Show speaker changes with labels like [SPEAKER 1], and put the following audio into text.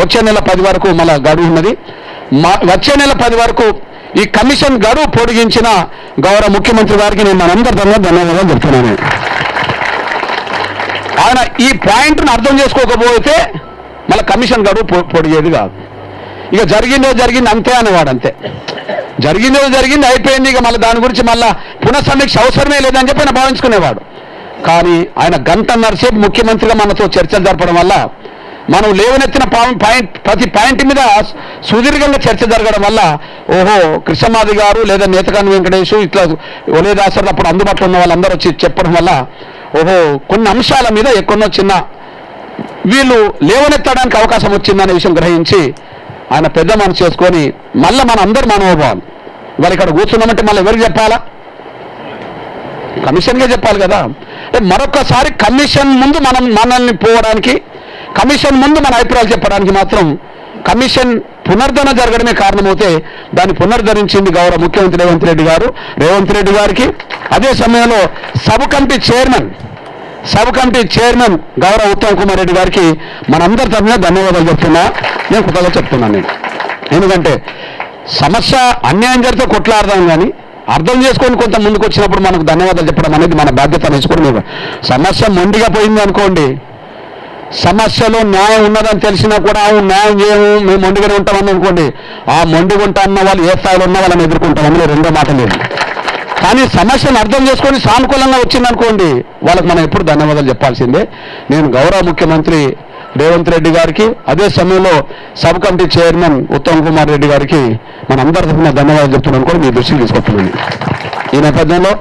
[SPEAKER 1] వచ్చే నెల పది వరకు మళ్ళా గడువు ఉన్నది. మా వచ్చే నెల పది వరకు ఈ కమిషన్ గడువు పొడిగించిన గౌరవ ముఖ్యమంత్రి గారికి నేను మనందరి తరఫున ధన్యవాదాలు చెప్తున్నాను. ఆయన ఈ పాయింట్ను అర్థం చేసుకోకపోతే మళ్ళీ కమిషన్ గడువు పొడిగేది కాదు. ఇక జరిగిందో జరిగింది అంతే అనేవాడు అంతే. జరిగిందో జరిగింది అయిపోయింది ఇక మళ్ళీ దాని గురించి మళ్ళీ పునఃసమీక్ష అవసరమే లేదని చెప్పి ఆయన భావించుకునేవాడు. కానీ ఆయన గంట నరసేపు ముఖ్యమంత్రిగా మనతో చర్చలు జరపడం వల్ల మనం లేవనెత్తిన పాయింట్ ప్రతి పాయింట్ మీద సుదీర్ఘంగా చర్చ జరగడం వల్ల ఓహో కృష్ణమాది గారు లేదా నేతకాని వెంకటేష్ ఇట్లా ఒలేదాసర్లు అప్పుడు అందుబాటులో ఉన్న వాళ్ళందరూ వచ్చి చెప్పడం వల్ల ఓహో కొన్ని అంశాల మీద ఎక్కడో చిన్న వీళ్ళు లేవనెత్తడానికి అవకాశం వచ్చిందనే విషయం గ్రహించి ఆయన పెద్ద మనసు చేసుకొని మళ్ళీ మన అందరు మనోభావాలు. వాళ్ళు ఇక్కడ కూర్చున్నామంటే మళ్ళీ ఎవరికి చెప్పాలా? కమిషన్గా చెప్పాలి కదా. మరొకసారి కమిషన్ ముందు మనం మనల్ని పోవడానికి కమిషన్ ముందు మన అభిప్రాయాలు చెప్పడానికి మాత్రం కమిషన్ పునర్ధన జరగడమే కారణమవుతే దాన్ని పునరుద్ధరించింది గౌరవ ముఖ్యమంత్రి రేవంత్ రెడ్డి గారు. రేవంత్ రెడ్డి గారికి అదే సమయంలో sub committee chairman sub committee chairman గౌరవ ఉత్తమ్ కుమార్ రెడ్డి గారికి మనందరి తరఫున ధన్యవాదాలు చెప్తున్నా. నేను కృతజ్ఞత చెప్తున్నాను నేను. ఎందుకంటే సమస్య అన్యాయం జరిగితే కొట్లాడదాం కానీ అర్థం చేసుకొని కొంత ముందుకు వచ్చినప్పుడు మనకు ధన్యవాదాలు చెప్పడం అనేది మన బాధ్యత అనేసి కూడా సమస్య మొండిగా పోయింది అనుకోండి. సమస్యలో న్యాయం ఉన్నదని తెలిసినా కూడా అవును న్యాయం చేయము మేము మొండిగానే ఉంటామని అనుకోండి. ఆ మొండిగా అన్న వాళ్ళు ఏ స్థాయిలో ఉన్న వాళ్ళని ఎదుర్కొంటామని రెండో మాట లేదు. కానీ సమస్యను అర్థం చేసుకొని సానుకూలంగా వచ్చిందనుకోండి వాళ్ళకి మనం ఎప్పుడు ధన్యవాదాలు చెప్పాల్సిందే. నేను గౌరవ ముఖ్యమంత్రి రేవంత్ రెడ్డి గారికి అదే సమయంలో sub committee chairman Uttam Kumar Reddy గారికి మనందరి తరఫున ధన్యవాదాలు చెప్తున్నాను. కూడా మీ దృష్టికి తీసుకొస్తున్నాను. ఈ నేపథ్యంలో